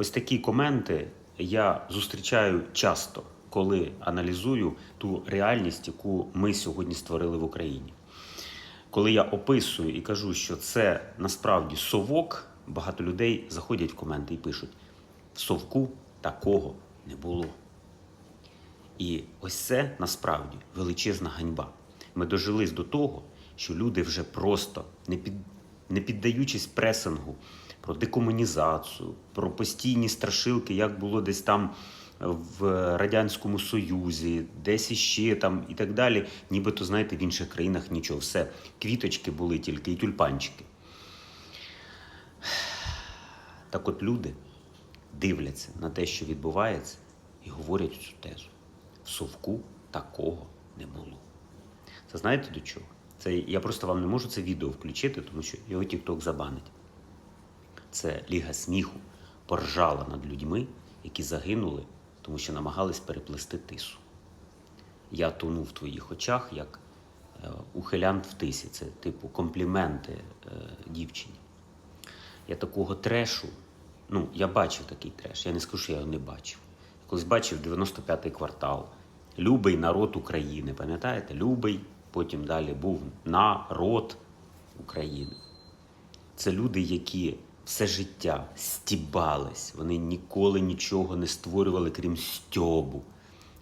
Ось такі коменти я зустрічаю часто, коли аналізую ту реальність, яку ми сьогодні створили в Україні. Коли я описую і кажу, що це насправді совок, багато людей заходять в коменти і пишуть: в совку такого не було. І ось це насправді величезна ганьба. Ми дожились до того, що люди вже просто не, під, не піддаючись пресингу про декомунізацію, про постійні страшилки, як було десь там в Радянському Союзі, десь іще там і так далі. Нібито, знаєте, в інших країнах нічого. Все, квіточки були тільки і тюльпанчики. Так от люди дивляться на те, що відбувається, і говорять цю тезу. В совку такого не було. Це знаєте до чого? Це я просто вам не можу це відео включити, тому що його TikTok забанить. Це Ліга сміху поржала над людьми, які загинули, тому що намагались переплести тису. Я тону в твоїх очах, як е, ухилянт в тисі. Це типу компліменти е, дівчині. Я такого трешу, ну, я бачив такий треш, я не скажу, що я його не бачив. Колись бачив 95-й квартал. Любий народ України, пам'ятаєте? Любий, потім далі був народ України. Це люди, які все життя стібались, вони ніколи нічого не створювали, крім стьобу.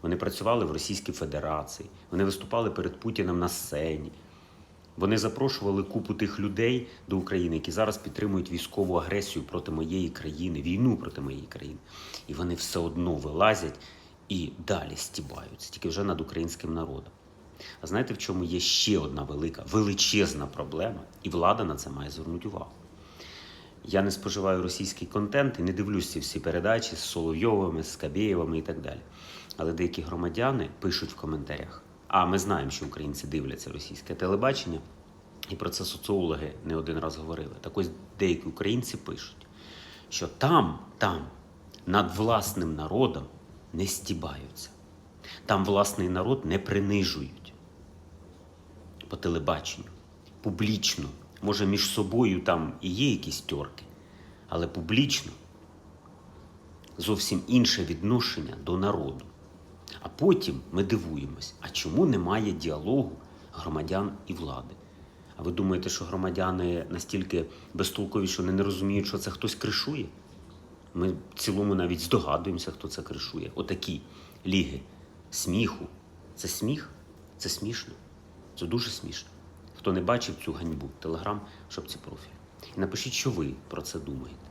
Вони працювали в Російській Федерації, вони виступали перед Путіним на сцені. Вони запрошували купу тих людей до України, які зараз підтримують військову агресію проти моєї країни, війну проти моєї країни. І вони все одно вилазять і далі стібаються, тільки вже над українським народом. А знаєте, в чому є ще одна велика, величезна проблема, і влада на це має звернути увагу. Я не споживаю російський контент і не дивлюсь ці всі передачі з Соловйовими, з Кабєєвими і так далі. Але деякі громадяни пишуть в коментарях: а ми знаємо, що українці дивляться російське телебачення, і про це соціологи не один раз говорили. Так ось деякі українці пишуть, що там, там, над власним народом не стібаються. Там власний народ не принижують по телебаченню, публічно. Може, між собою там і є якісь тьорки, але публічно зовсім інше відношення до народу. А потім ми дивуємось, а чому немає діалогу громадян і влади? А ви думаєте, що громадяни настільки безтолкові, що вони не розуміють, що це хтось кришує? Ми в цілому навіть здогадуємося, хто це кришує. Отакі ліги сміху. Це сміх? Це смішно. Це дуже смішно. Хто не бачив цю ганьбу, телеграм, щоб ці профілі. І напишіть, що ви про це думаєте.